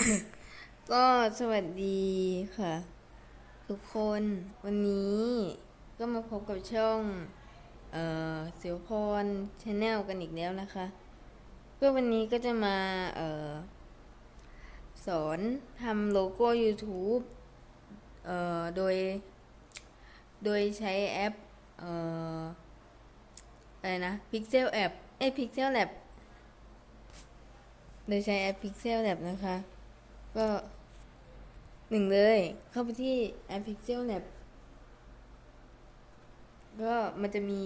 ก็สวัสดีค่ะ ทุกคนวันนี้ก็มาพบกับช่อง เอ่อเสียวพรชาแนลกันอีกแล้วนะคะ ก็วันนี้ก็จะมา เอ่อ สอนทำโลโก้ YouTube เอ่อ โดย โดยใช้แอป เอ่อ อะไรนะ Pixel App เอ้ย Pixel Lab โดยใช้แอป Pixel Lab นะคะ ก็หนึ่งเลย เข้าไปที่แอป Pixel Lab ก็มันจะมี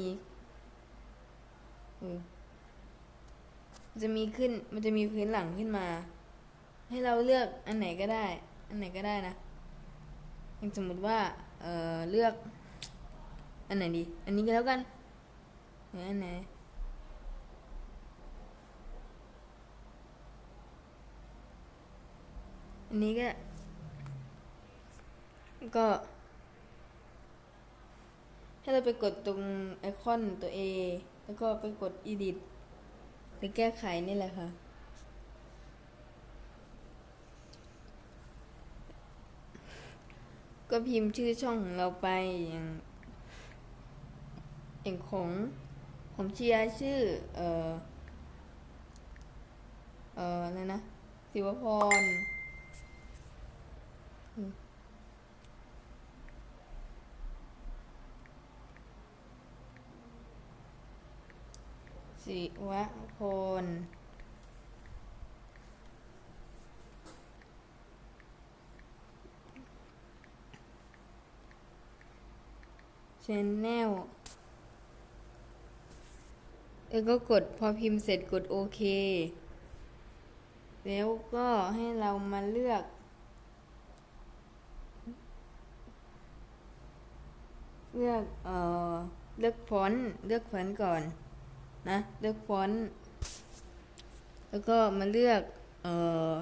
มันจะมีขึ้น มันจะมีพื้นหลังขึ้นมา ให้เราเลือกอันไหนก็ได้ อันไหนก็ได้นะอย่างสมมติว่า เออเลือก อันไหนดี อันนี้ก็แล้วกันหรืออันไหน อันนี้ก็ ก็ให้เราไปกดตรงไอคอนตัว A แล้วก็ไปกด edit ไปแก้ไขนี่แหละค่ะ ก็พิมพ์ชื่อช่องของเราไปอย่างอย่างของผมเชียร์ชื่อ เอ่อ เอ่ออะไรนะ ศิวพร ศิวะพลชแนลแล้วก็กดพอพิมพ์เสร็จกดโอเค แล้วก็ให้เรามาเลือก เลือกเอ่อเลือกฟอนต์เลือกฟอนต์ก่อนนะเลือกฟอนต์แล้วก็มาเลือกเออ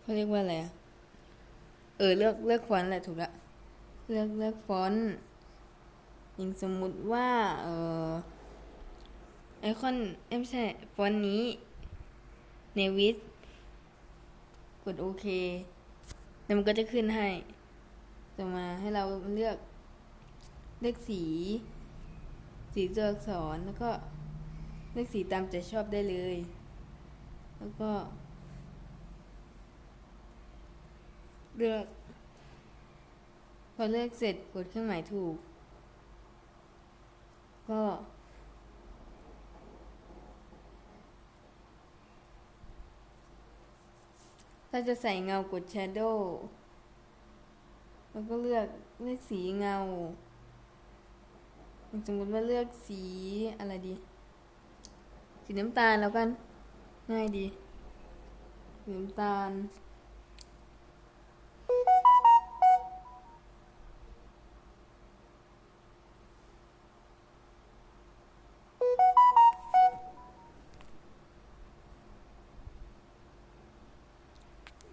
เขาเรียกว่าอะไรเออเลือกเลือกฟอนต์แหละถูกละเลือกเลือกฟอนต์อย่างสมมุติว่าเออไอคอนเอ้ยไม่ใช่ฟอนต์นี้เนวิสกดโอเคแล้วมันก็จะขึ้นให้ ต่อมาให้เราเลือก เลือกสี สีตัวอักษรแล้วก็เลือกสีตามใจชอบได้เลย แล้วก็ เลือก พอเลือกเสร็จกดเครื่องหมายถูก ก็ถ้าจะใส่เงากด Shadow แล้วก็เลือกเลือกสีเงา สมมติว่าเลือกสีอะไรดี สีน้ำตาลแล้วกัน ง่ายดีสีน้ำตาล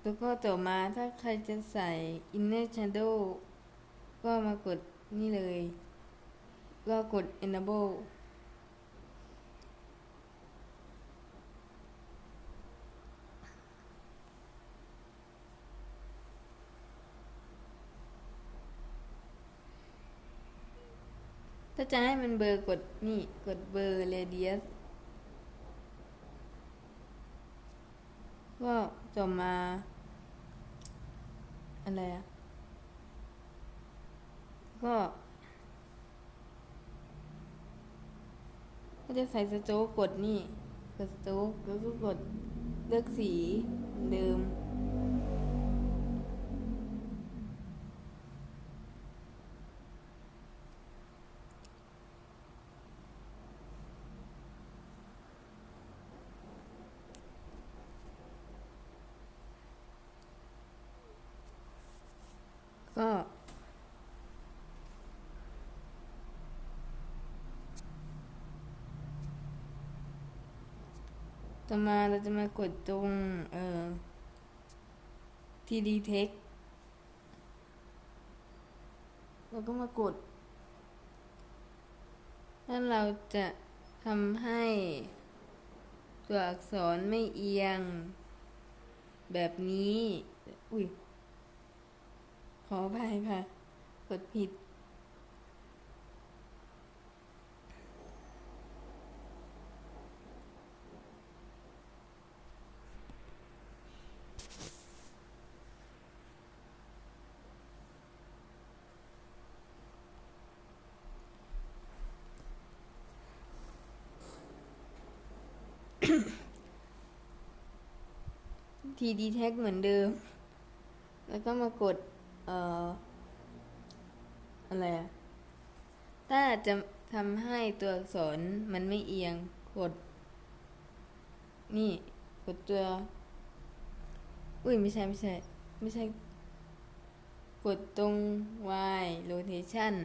แล้วก็ต่อมาถ้าใครจะใส่ inner shadow ก็มากดนี่เลย ก็กด enable ถ้าจะให้มันเบอร์กดนี่กดเบอร์ radius ก็ต่อมา อะไรอะก็ ก็จะใส่สโต๊กกดนี่ กดสโต๊กแล้วก็กดเลือกสีเดิม ก็ ต่อมาเราจะมากดตรงเอ่อ TD Text แล้วก็มากดถ้าเราจะทำให้ตัวอักษรไม่เอียง แบบนี้ อุ้ย ขออภัยค่ะ กดผิด TD tag เหมือนเดิม แล้วก็มากด เอ่อ อะไรอะถ้าจะทำให้ตัวอักษรมันไม่เอียง กด นี่ กดตัว อุ้ยไม่ใช่ไม่ใช่ ไม่ใช่ กดตรง Y rotation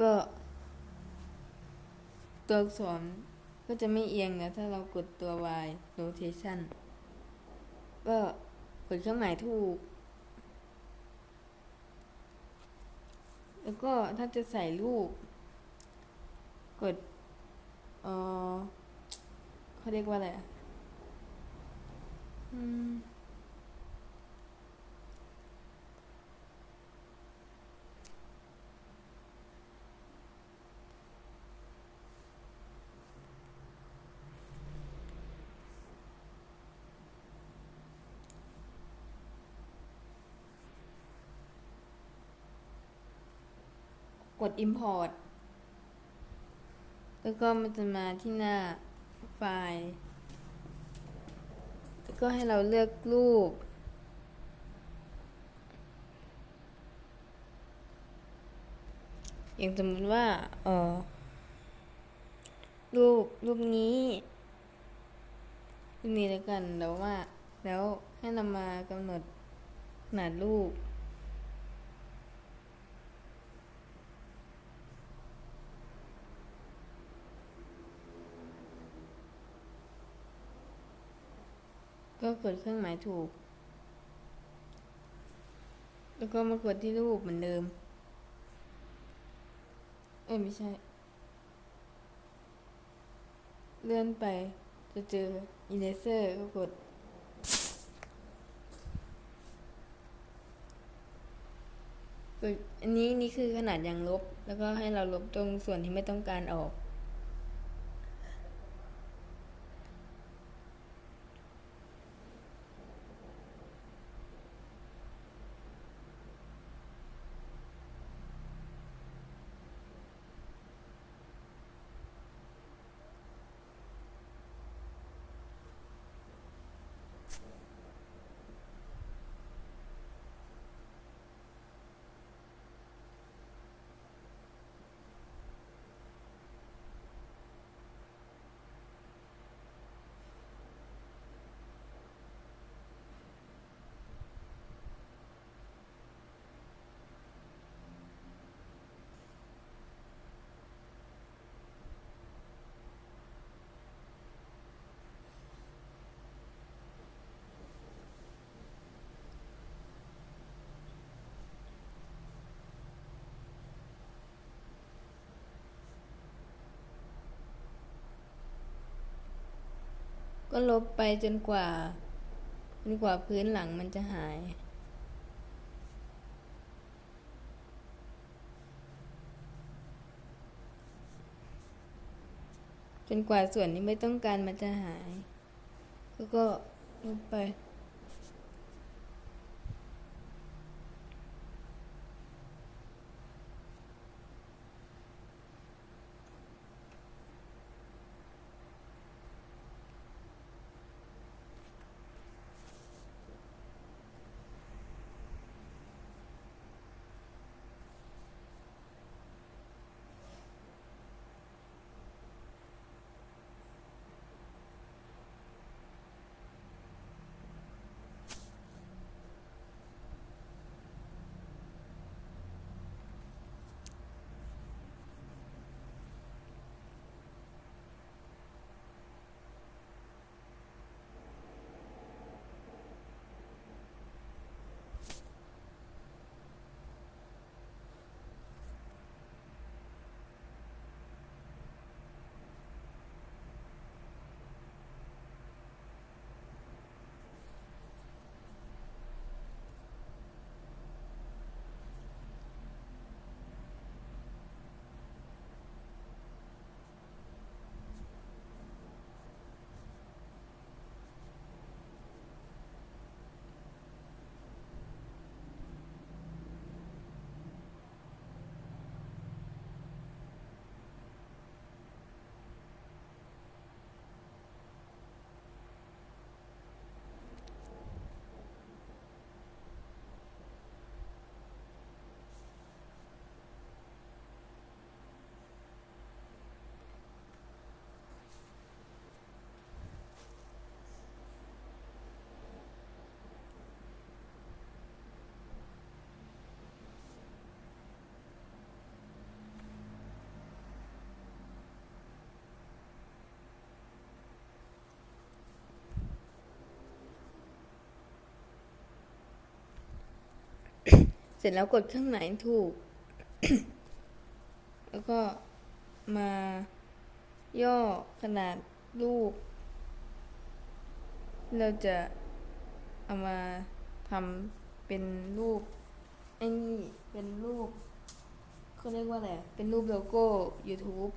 ก็ ตัวอักษรก็จะไม่เอียงนะถ้าเรากดตัว Y rotation ก็กดเครื่องหมายถูก แล้วก็ถ้าจะใส่รูป กด เออเขาเรียกว่าอะไรอะอืม กด import แล้วก็มันจะมาที่หน้าไฟล์แล้วก็ให้เราเลือกรูป อย่างสมมติว่าเออรูปรูปนี้รูปนี้แล้วกันแล้วว่า แล้วให้เรามากำหนดขนาดรูป ก็กดเครื่องหมายถูก แล้วก็มากดที่รูปเหมือนเดิม เอ้ยไม่ใช่ เลื่อนไปจะเจอ eraser ก็กดกด อันนี้นี่คือขนาดยังลบ แล้วก็ให้เราลบตรงส่วนที่ไม่ต้องการออก ก็ลบไปจนกว่าจนกว่าพื้นหลังมันจะหาย จนกว่าส่วนที่ไม่ต้องการมันจะหาย ก็ลบไป เสร็จแล้วกดเครื่องไหนถูก แล้วก็มา ย่อขนาดรูป เราจะเอามาทำเป็นรูปไอ้นี่เป็นรูปเขาเรียกว่าอะไร เป็นรูปโลโก้ YouTube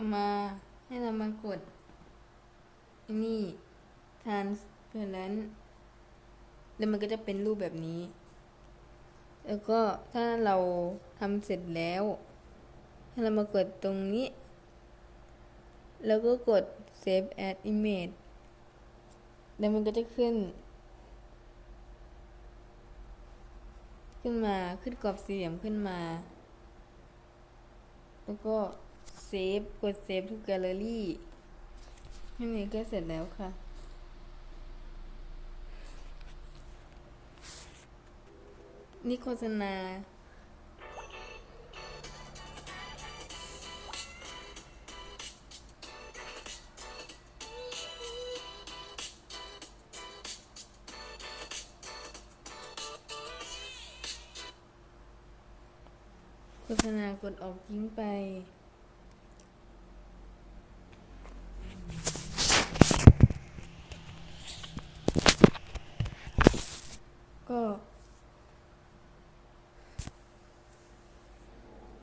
ต่อมาให้เรามากดอันนี่ transparent แล้วมันก็จะเป็นรูปแบบนี้ แล้วก็ถ้าเราทำเสร็จแล้วให้เรามากดตรงนี้ แล้วก็กด save as image แล้วมันก็จะขึ้น ขึ้นมาขึ้นกรอบสี่เหลี่ยมขึ้นมา แล้วก็เซฟกดเซฟทุกแกลเลอรี่แค่นี้ก็เสร็จแล้วค่ะ นี่โฆษณา โฆษณากดออกทิ้งไป ก็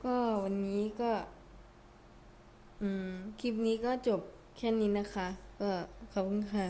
ก็วันนี้ก็ อืม ค ลิปนี้ก็จบแค่นี้นะคะ ก็ขอบคุณค่ะ